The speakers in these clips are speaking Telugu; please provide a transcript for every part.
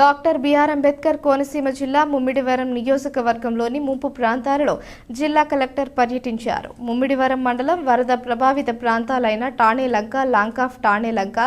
డాక్టర్ బిఆర్ అంబేద్కర్ కోనసీమ జిల్లా ముమ్మిడివరం నియోజకవర్గంలోని ముంపు ప్రాంతాలలో జిల్లా కలెక్టర్ పర్యటించారు. ముమ్మిడివరం మండలం వరద ప్రభావిత ప్రాంతాలైన టాణే లంక లాంకాఫ్ టాణే లంక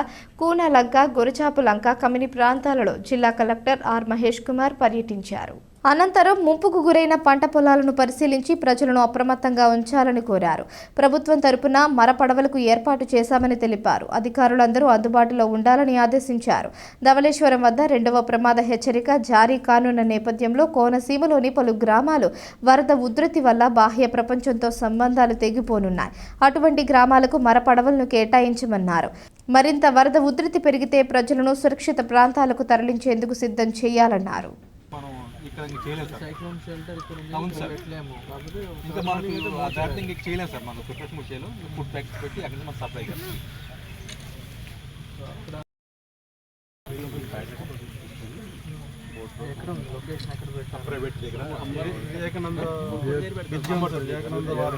కూన లంక గొరచాపు లంక కమిని ప్రాంతాలలో జిల్లా కలెక్టర్ ఆర్ మహేష్ కుమార్ పర్యటించారు. అనంతరం ముంపుకు గురైన పంట పొలాలను పరిశీలించి ప్రజలను అప్రమత్తంగా ఉంచాలని కోరారు. ప్రభుత్వం తరపున మర పడవలకు ఏర్పాటు చేశామని తెలిపారు. అధికారులందరూ అందుబాటులో ఉండాలని ఆదేశించారు. ధవళేశ్వరం వద్ద రెండవ ప్రమాద హెచ్చరిక జారీ కానున్న నేపథ్యంలో కోనసీమలోని పలు గ్రామాలు వరద ఉధృతి వల్ల బాహ్య ప్రపంచంతో సంబంధాలు తెగిపోనున్నాయి. అటువంటి గ్రామాలకు మర పడవలను కేటాయించమన్నారు. మరింత వరద ఉధృతి పెరిగితే ప్రజలను సురక్షిత ప్రాంతాలకు తరలించేందుకు సిద్ధం చేయాలన్నారు. ఇక్కడ ఇంక చేయలేం సార్. సైక్లోన్ షెల్టర్ ఇక్కడ ఉంది అవును సార్. పెట్టలేము. కాకపోతే ఇంకా మనకు దాంట్లో ఇంక చేయలేం సార్ మనం ప్రిపరేషన్ కూడా చేయలేం ఫుడ్ ప్యాక్స్ పెట్టి అక్కడ మనం సప్లై చేయాలి. ఎక్కడ ఉంది? లొకేషన్ ఎక్కడ పెట్టాం ప్రైవేట్ దగ్గర. వివేకానంద వివేకానంద వారి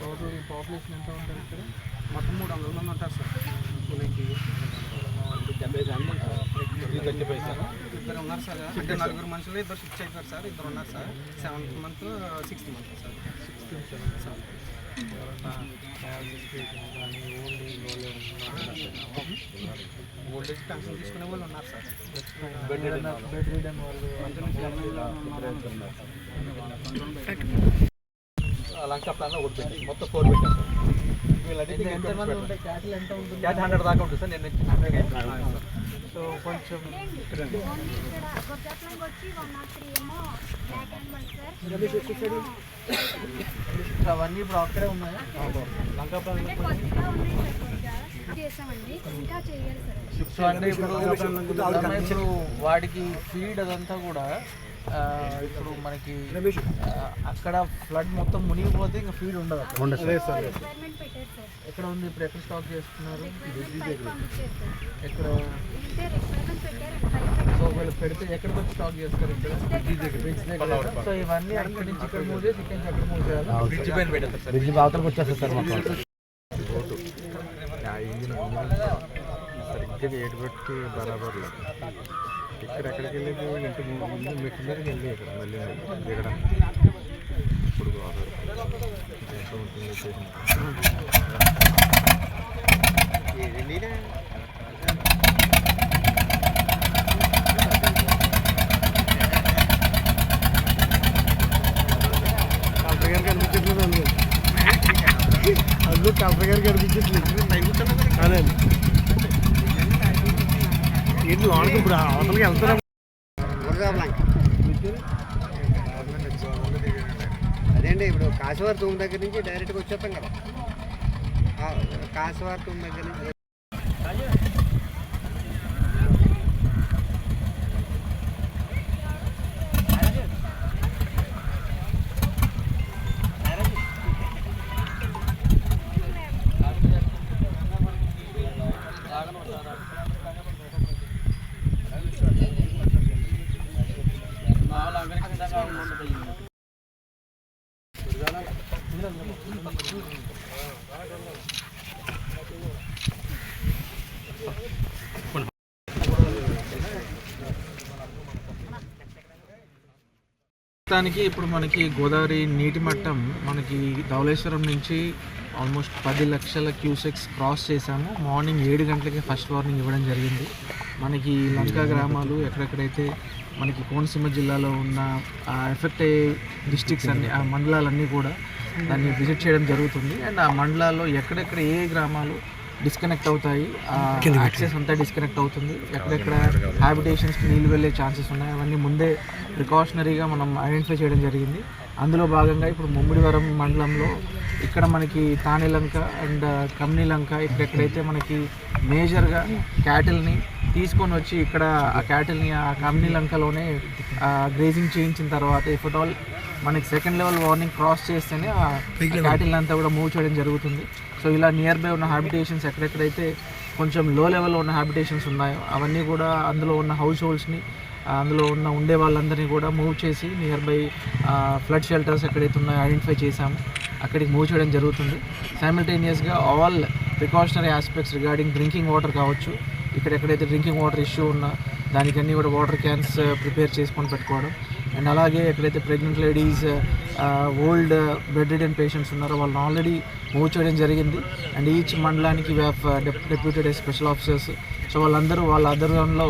టోటల్ పాపులేషన్ ఎంత ఉంటుంది ఇక్కడ? మొత్తం మూడు వందల మంది ఉంటారు సార్. ఇది తగ్గిపోయి సార్ ఇద్దరు ఉన్నారు సార్. అంటే నలుగురు మనుషులు ఇద్దరు షిఫ్ట్ అయిపోయారు సార్. ఇద్దరు ఉన్నారు sir. Seventh month sixth month sir. Sir old age pension తీసుకునే వాళ్ళు ఉన్నారు సార్. బెడ్ వాళ్ళు లంకా ప్లాన్ ఒకటి పెట్టి మొత్తం ఫోర్ పెట్టాం సార్ ఎంత- ఎంతమంది ఉంటాయి క్యాటిల్ ఎంత ఉంటుంది? క్యాట్ హండ్రెడ్ దాకా ఉంటుంది సార్. నేను సో కొంచెం అవన్నీ ఇప్పుడు అక్కడే ఉన్నాయా? లంకా ప్లాన్ అంటే కొత్తగా ఉన్నాయి. సార్ కొద్దిగా చేసామండి ఇంకా చేయాలి సార్ సో అంటే ఇప్పుడు వాడికి ఫీడ్ అదంతా కూడా ఇప్పుడు మనకి అక్కడ ఫ్లడ్ మొత్తం మునిగిపోతే ఇంకా ఫీడ్ ఉండదు ఎక్కడ ఉంది? ఇప్పుడు ఎక్కడ స్టాక్ చేస్తున్నారు? ఎక్కడ? సో వీళ్ళు పెడితే ఎక్కడికి వచ్చి స్టాక్ చేస్తారు ఇక్కడ? సో ఇవన్నీ అక్కడి నుంచి ఇక్కడ మూవ్ చేసి ఇక్కడ నుంచి అక్కడ మూవ్ చేయాలి బ్రిడ్జ్ పైన పెట్టారు సార్. బ్రిడ్జ్ అవతలకు వచ్చేస్తుంది సార్ మొత్తం. సరిగ్గా ఏడు పెట్టి బరాబర్ లేదు. ఇక్కడ ఎక్కడికి వెళ్ళేది ఇంటి ముందు మీదకి వెళ్ళి ఇక్కడ మళ్ళీ దిగడం. ఇప్పుడు ఉంటుంది అనిపించట్లేదు అందులో అనిపించట్లేదు అదే. ఏంటి లోనకి ఇప్పుడు అవతలకి వెళ్తారా అదేండి ఇప్పుడు కాశీవారి తూము దగ్గర నుంచి డైరెక్ట్గా వచ్చేస్తాం కదా. కాశీవారి తూము దగ్గర నుంచి మొత్తానికి ఇప్పుడు మనకి గోదావరి నీటి మట్టం మనకి ధవళేశ్వరం నుంచి ఆల్మోస్ట్ పది లక్షల క్యూసెక్స్ క్రాస్ చేశాము. మార్నింగ్ ఏడు గంటలకి ఫస్ట్ వార్నింగ్ ఇవ్వడం జరిగింది. మనకి లంకా గ్రామాలు ఎక్కడెక్కడైతే మనకి కోనసీమ జిల్లాలో ఉన్న ఎఫెక్ట్ అయ్యే డిస్టిక్స్ అన్ని ఆ మండలాలన్నీ కూడా దాన్ని విజిట్ చేయడం జరుగుతుంది. అండ్ ఆ మండలాల్లో ఎక్కడెక్కడ ఏ గ్రామాలు డిస్కనెక్ట్ అవుతాయి యాక్సెస్ అంతా డిస్కనెక్ట్ అవుతుంది ఎక్కడెక్కడ హ్యాబిటేషన్స్కి నీళ్ళు వెళ్ళే ఛాన్సెస్ ఉన్నాయి అవన్నీ ముందే ప్రికాషనరీగా మనం ఐడెంటిఫై చేయడం జరిగింది. అందులో భాగంగా ఇప్పుడు ముమ్మిడివరం మండలంలో ఇక్కడ మనకి తానేలంక అండ్ కమ్నీలంక ఇక్కడెక్కడైతే మనకి మేజర్గా క్యాటిల్ని తీసుకొని వచ్చి ఇక్కడ ఆ క్యాటిల్ని ఆ కమ్నీ లంకలోనే గ్రేజింగ్ చేయించిన తర్వాత ఇఫ్ అట్ ఆల్ మనకి సెకండ్ లెవెల్ వార్నింగ్ క్రాస్ చేస్తేనే ఆ క్యాటిల్ అంతా కూడా మూవ్ చేయడం జరుగుతుంది. సో ఇలా నియర్ బై ఉన్న హ్యాబిటేషన్స్ ఎక్కడెక్కడైతే కొంచెం లో లెవెల్లో ఉన్న హ్యాబిటేషన్స్ ఉన్నాయో అవన్నీ కూడా అందులో ఉన్న హౌస్ హోల్డ్స్ని అందులో ఉన్న ఉండే వాళ్ళందరినీ కూడా మూవ్ చేసి నియర్ బై ఫ్లడ్ షెల్టర్స్ ఎక్కడైతే ఉన్నాయో ఐడెంటిఫై చేశాము. అక్కడికి మూవ్ చేయడం జరుగుతుంది. సైమిల్టేనియస్గా all precautionary aspects regarding drinking water కావచ్చు. ఇక్కడ ఎక్కడైతే డ్రింకింగ్ వాటర్ ఇష్యూ ఉన్నా దానికన్నీ కూడా వాటర్ క్యాన్స్ uh, ప్రిపేర్ చేసుకొని పెట్టుకోవడం. అండ్ అలాగే ఎక్కడైతే pregnant ladies uh, uh, old bedridden patients ఉన్నారో వాళ్ళని ఆల్రెడీ మూవ్ చేయడం జరిగింది. అండ్ ఈచ్ మండలానికి we deputed special officers so వాళ్ళందరూ వాళ్ళ ఆధ్వర్యంలో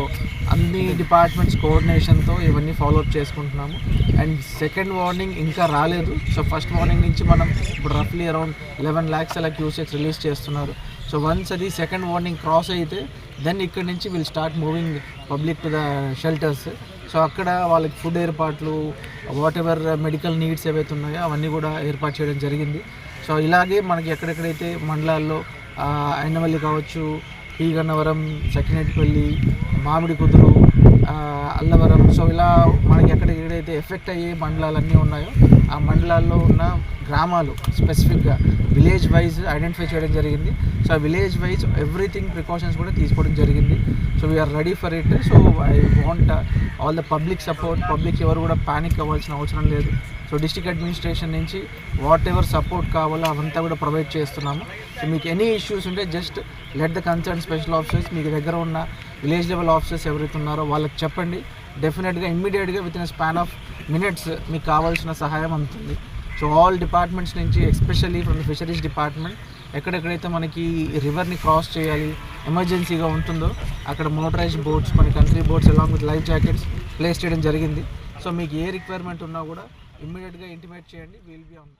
అన్ని డిపార్ట్మెంట్స్ కోఆర్డినేషన్తో ఇవన్నీ ఫాలోఅప్ చేసుకుంటున్నాము. అండ్ సెకండ్ వార్నింగ్ ఇంకా రాలేదు. సో ఫస్ట్ వార్నింగ్ నుంచి మనం ఇప్పుడు రఫ్లీ అరౌండ్ లెవెన్ ల్యాక్స్ అలా క్యూసెక్స్ రిలీజ్ చేస్తున్నారు. సో వన్స్ అది సెకండ్ వార్నింగ్ క్రాస్ అయితే దెన్ ఇక్కడ నుంచి will start moving public to the shelters so అక్కడ వాళ్ళకి ఫుడ్ ఏర్పాట్లు వాట్ ఎవర్ మెడికల్ నీడ్స్ ఏవైతే ఉన్నాయో అవన్నీ కూడా ఏర్పాటు చేయడం జరిగింది. సో ఇలాగే మనకి ఎక్కడెక్కడైతే మండలాల్లో అయినవల్లి కావచ్చు ఈగన్నవరం గన్నవరం మామిడి కుదురు అల్లవరం. సో ఇలా మనకి ఎక్కడ ఏదైతే ఎఫెక్ట్ అయ్యే మండలాలన్నీ ఉన్నాయో ఆ మండలాల్లో ఉన్న గ్రామాలు స్పెసిఫిక్గా విలేజ్ వైజ్ ఐడెంటిఫై చేయడం జరిగింది. సో ఆ విలేజ్ వైజ్ ఎవ్రీథింగ్ ప్రికాషన్స్ కూడా తీసుకోవడం జరిగింది. So we are ready for it so I want all the public support public ఎవరు కూడా ప్యానిక్ అవ్వాల్సిన అవసరం లేదు. సో డిస్టిక్ అడ్మినిస్ట్రేషన్ నుంచి వాట్ ఎవర్ సపోర్ట్ కావాలో అవంతా కూడా ప్రొవైడ్ చేస్తున్నాము. సో మీకు ఎనీ ఇష్యూస్ ఉంటే just let the concern special officers మీకు దగ్గర ఉన్న విలేజ్ లెవెల్ ఆఫీసర్స్ ఎవరైతే ఉన్నారో వాళ్ళకి చెప్పండి. డెఫినెట్గా ఇమ్మీడియట్గా with in span of minutes మీకు కావాల్సిన సహాయం అందుతుంది. సో ఆల్ డిపార్ట్మెంట్స్ నుంచి especially from the fisheries department ఎక్కడెక్కడైతే మనకి రివర్ని క్రాస్ చేయాలి ఎమర్జెన్సీగా ఉంటుందో అక్కడ మోటరైజ్ బోట్స్ మన country boats along with life jackets place చేయడం జరిగింది. సో మీకు ఏ రిక్వైర్మెంట్ ఉన్నా కూడా ఇమ్మీడియట్గా ఇంటిమేట్ చేయండి. Will be on